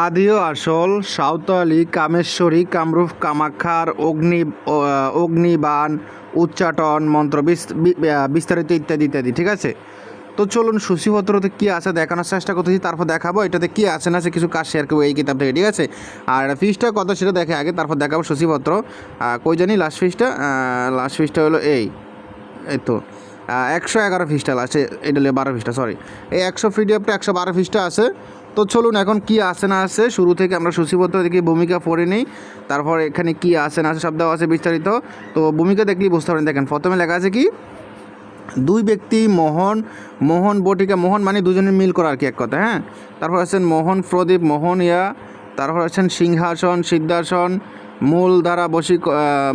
আদিও আসল সাঁওতালি কামেশ্বরী কামরূপ কামাখ্যার অগ্নি আহ, অগ্নিবাণ উচ্চাটন মন্ত্র বিস- বিস্তারিত ইত্যাদি ইত্যাদি ঠিক আছে? তো চলুন সূচিপত্রতে কী আছে দেখানোর চেষ্টা করতেছি তারপর দেখাবো এটাতে কী আছে না আছে কিছু কাজ শেয়ার করব এই কিতাব থেকে ঠিক আছে? আর ফিসটা কত সেটা দেখে আগে তারপর দেখাবো সূচিপত্র। কই জানি লাস্ট ফিসটা লাস্ট ফিসটা হলো এই এই তো একশো এগারো ফিসটা লাস্টে এটা বারো ফিসটা সরি এই একশো পিডিএফটা একশো বারো ফিসটা আছে। তো চলুন এখন কি আসে না আছে শুরু থেকে আমরা সূচিপত্র দেখি, ভূমিকা পড়ে নিই, তারপর এখানে কি আসে না আছে সব দেওয়া আছে বিস্তারিত। তো ভূমিকা দেখলেই বুঝতে পারেন দেখেন, প্রথমে লেখা আছে কি, দুই ব্যক্তি মোহন মোহন বটিকা, মোহন মানে দুজনের মিল করা আর কি এক কথা হ্যাঁ? তারপর আছেন মোহন প্রদীপ, মোহন ইয়া, তারপর আছেন সিংহাসন, সিদ্ধাসন, মূল দ্বারা বশী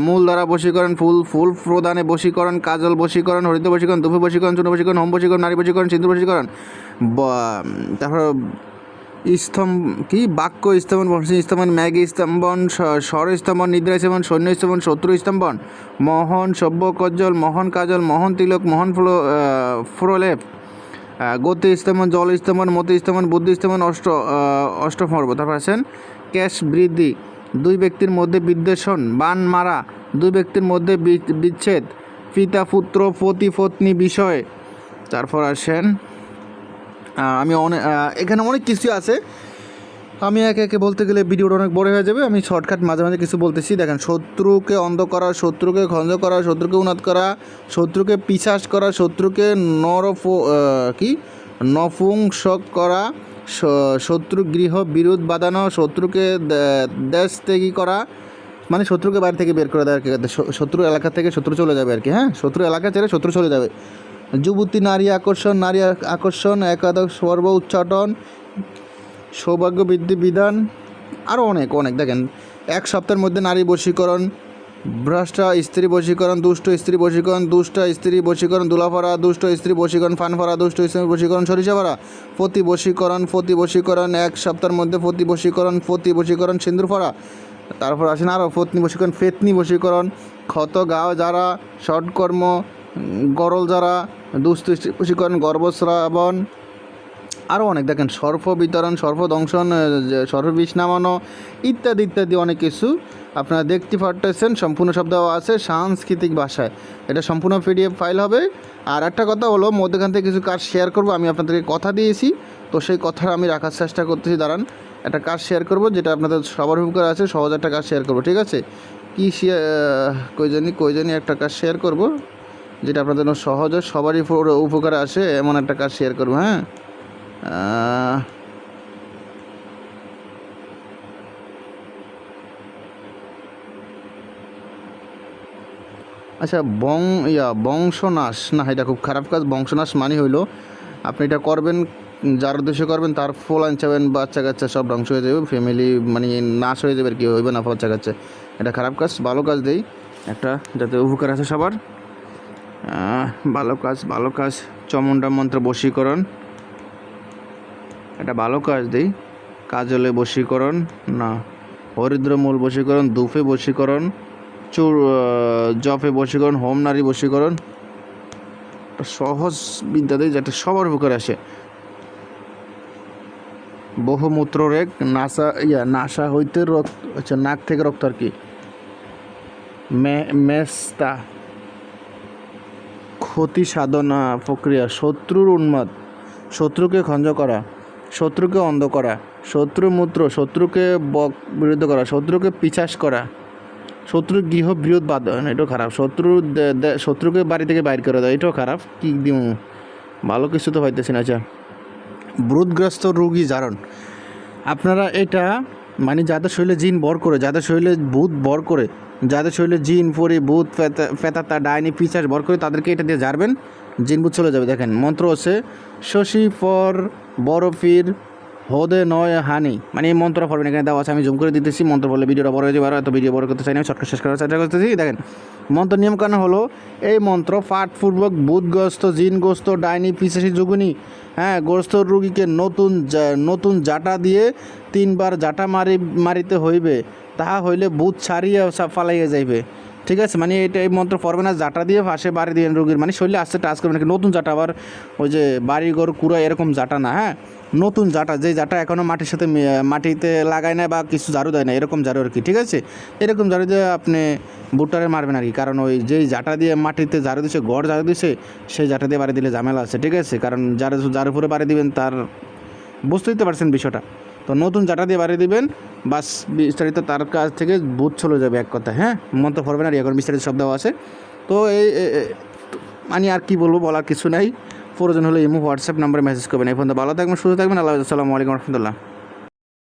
মূল দ্বারা বশীকরণ, ফুল ফুল প্রদানে বশীকরণ, কাজল বশীকরণ, হরিত বশীকরণ দুপুর বশীকরণ, চূর্ণ বশীকরণ, হোম বশীকরণ, নারী বশীকরণ, সিন্ধু বশীকরণ তারপর স্তম্ভ, কি? বাক্য স্তম্ভন, বংশ স্তম্ভন, ম্যাগি স্তম্ভন স্বর স্তম্ভন, নিদ্রা স্তম্ভন, সৈন্য স্তম্ভন, শত্রু স্তম্ভন, মোহন, সভ্য কজ্জল, মোহন কাজল, মোহন তিলক, মোহন ফ্লো ফ্রোলেপ গতি স্তম্ভন, জল স্তম্ভন, মতি স্তম্ভন, বুদ্ধি স্তম্ভন, অষ্ট অষ্টমর্ব তারপর আছেন, ক্যাশ বৃদ্ধি, দুই ব্যক্তির মধ্যে বিদ্বেষণ, বান মারা, দুই ব্যক্তির মধ্যে বিচ্ছেদ, পিতা পুত্র, পতি পত্নী বিষয়। তারপর আসেন আমি অনেক এখানে অনেক কিছু আছে। আমি একে একে বলতে গেলে ভিডিওটা অনেক বড় হয়ে যাবে। আমি শর্টকাট মাঝে মাঝে কিছু বলতেছি। দেখেন, শত্রুকে অন্ধ করা, শত্রুকে খঞ্জ করা, শত্রুকে উন্নত করা, শত্রুকে পিশাস করা, শত্রুকে নরফ কি? নপুংসক করা শত্রু গৃহ বিরোধ বাঁধানো, শত্রুকে দেশ ত্যাগী করা মানে শত্রুকে বাইরে থেকে বের করে দেয় আর কি। শত্রু এলাকা থেকে শত্রু চলে যাবে আর কি হ্যাঁ? শত্রু এলাকা ছেড়ে শত্রু চলে যাবে। যুবতী নারী আকর্ষণ নারী আকর্ষণ, একাদশ সর্ব উচ্চাটন সৌভাগ্য বৃদ্ধি বিধান আরও অনেক অনেক। দেখেন, এক সপ্তাহের মধ্যে নারী বশীকরণ, ভ্রষ্ট স্ত্রী বশীকরণ, দুষ্ট স্ত্রী বশীকরণ, দুষ্ট স্ত্রী বশীকরণ, দুলাফারা, দুষ্ট স্ত্রী বশীকরণ, ফানফারা, দুষ্ট স্ত্রী বশীকরণ, সরিষাফারা। পতি বশীকরণ পতি বশীকরণ, এক সপ্তাহের মধ্যে পতি বশীকরণ পতি বশীকরণ, সিন্দুরফারা। তারপর আসেন আরও পত্নী বশীকরণ, ফেতনি বশীকরণ, ক্ষত, গাও, যারা ষটকর্ম গরল যারা বশীকরণ গর্ভস্রাবণ আরও অনেক। দেখেন, সর্প বিতরণ, সর্প দংশন সর্প বিষ নামানো ইত্যাদি ইত্যাদি অনেক কিছু আপনারা দেখতে পারতেছেন। সম্পূর্ণ শব্দ আছে সাংস্কৃতিক ভাষায়। এটা সম্পূর্ণ পিডিএফ ফাইল হবে। আর একটা কথা হলো, মধ্যখান থেকে কিছু কাজ শেয়ার করব। আমি আপনাদেরকে কথা দিয়েছি। তো সেই কথাটা আমি রাখার চেষ্টা করতেছি। দাঁড়ান, একটা কাজ শেয়ার করব, যেটা আপনাদের সবার উপকার আছে। সহজ একটা কাজ শেয়ার করব, ঠিক আছে? কী শেয়ার কই জানি কই জানি একটা কাজ শেয়ার করব। যেটা আপনাদের জন্য সহজ, সবারই উপকারে আসে, এমন একটা কাজ শেয়ার করব হ্যাঁ? আচ্ছা বং, ইয়া, বংশনাশ। না, এটা খুব খারাপ কাজ। বংশনাশ মানে হইল, আপনি এটা করবেন, যার উদ্দেশ্যে করবেন, তার ফল আনচাবেন বাচ্চা কাচ্চা সব ধ্বংস হয়ে যাবে ফ্যামিলি মানে নাশ হয়ে যাবে আর কি, হইবে না, বাচ্চা কাচ্চা। এটা খারাপ কাজ, ভালো কাজ দেই। একটা, যাতে উপকার আছে সবার। ভালো কাজ ভালো কাজ। চমন্ডা মন্ত্র বশীকরণ। একটা ভালো কাজ দিই। কাজলে বশীকরণ, না, হরিদ্রমূল বশীকরণ দুফে বশীকরণ, চুর জপে বশীকরণ, হোম নারী বশীকরণ। সহজ বিদ্যা দিই যাতে সবার উপকারে আসে। বহুমূত্র রেগ নাসা, ইয়া, নাসা হইতে রক্ত আচ্ছা নাক থেকে রক্ত আর কি। মেস্তা। ক্ষতি সাধনা প্রক্রিয়া, শত্রুর উন্মাদ। শত্রুকে খঞ্জ করা, শত্রুকে অন্ধ করা, শত্রু মূত্র, শত্রুকে বক বিরুদ্ধ করা, শত্রুকে পিছাস করা, শত্রুর গৃহ বিরোধ বাদন এটাও খারাপ। শত্রু শত্রুকে বাড়ি থেকে বাইর করে দেয় এটাও খারাপ। কি দিম? ভালো কিছু তো পাইতেছি না আচ্ছা। ব্রুদগ্রস্ত রোগী জারণ। আপনারা এটা মানে যাদের শরীরে জিন বর করে, যাদের শরীরে ভূত বর করে, যাদের শরীরে জিন পরি ফেতা- তা ডাইনি পিচাস বর করে, তাদেরকে এটা দিয়ে জারবেন জিন ভূত চলে যাবে। দেখেন, মন্ত্র আছে শশী, ফর, বরফির হদে নয় হানি। মানে এই মন্ত্রটা পড়বেন এখানে দেওয়া আছে, আমি জুম করে দিতেছি, মন্ত্র বললে ভিডিওটা বড় হয়ে যাবে, এত ভিডিও বড় করতে চাই না শেষ করার চেষ্টা করতেছি। দেখেন, মন্ত্র নিয়ম কেন হলো, এই মন্ত্র পাঠপূর্বক বুধগ্রস্ত জিনগ্রস্ত ডাইনি, পিসাসি, যুগুনি হ্যাঁ গ্রস্ত রুগীকে নতুন নতুন জাটা দিয়ে তিনবার জাটা মারি, মারিতে হইবে। তাহা হইলে বুধ ছাড়িয়া ফালাইয়া যাইবে। ঠিক আছে মানে এটা এই মন্ত্র পড়বে না, জাটা দিয়ে ফাঁসে বাড়ি দিবেন রোগীর মানে শরীরে আস্তে টাচ করবে নাকি নতুন জাটা আবার ওই যে বাড়ি ঘর কুড়া এরকম জাটা না হ্যাঁ? নতুন জাটা, যে জাটা এখনও মাটির সাথে মাটিতে লাগায় না বা কিছু ঝাড়ু দেয় না এরকম ঝাড়ু আর কি, ঠিক আছে? এরকম ঝাড়ু দিয়ে আপনি বুটারে মারবেন আর কি, কারণ ওই যেই জাটা দিয়ে মাটিতে ঝাড়ু দিছে, গড় ঝাড়ু দিছে, সেই জাটা দিয়ে বাড়ি দিলে ঝামেলা আছে, ঠিক আছে? কারণ যার যার উপরে বাড়ি দিবেন তার, বুঝতেই তো পারছেন বিষয়টা। তো নতুন জাটা দিয়ে বাড়িয়ে দেবেন। বাস বিস্তারিত তার কাছ থেকে বুথ চলে যাবে এক কথা হ্যাঁ? মন্ত্র পড়বেন আর এখন বিস্তারিত শব্দ আছে। তো এই মানে আর কি বলব বলার কিছু নাই। প্রয়োজন হলে ইমো, হোয়াটসঅ্যাপ নাম্বারে মেসেজ করবেন। এই ফোন ভালো থাকবেন, সুস্থ থাকবেন। আল্লাহ আসসালামু আলাইকুম রহমতুল্লাহ।